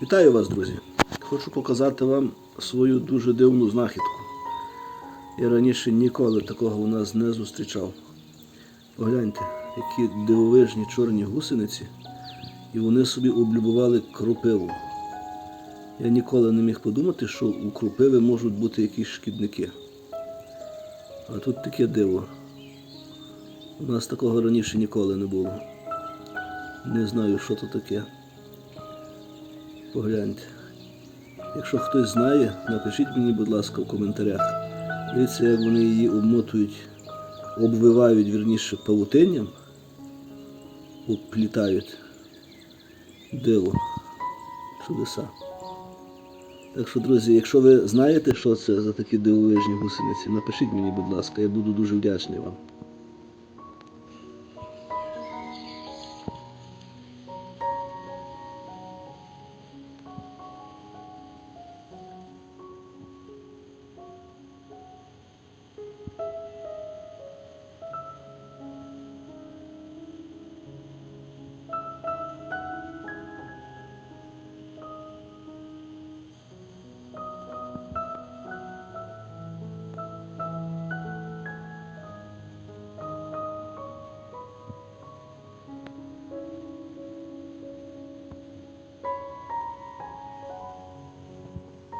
Вітаю вас, друзі! Хочу показати вам свою дуже дивну знахідку. Я раніше ніколи такого у нас не зустрічав. Погляньте, які дивовижні чорні гусениці, і вони собі облюбували кропиву. Я ніколи не міг подумати, що у кропиви можуть бути якісь шкідники. А тут таке диво. У нас такого раніше ніколи не було. Не знаю, що то таке. Погляньте. Якщо хтось знає, напишіть мені, будь ласка, в коментарях. Дивіться, як вони її обмотують, обвивають, вірніше, павутинням, обплітають. Диво. Чудеса. Так що, друзі, якщо ви знаєте, що це за такі дивовижні гусениці, напишіть мені, будь ласка, я буду дуже вдячний вам.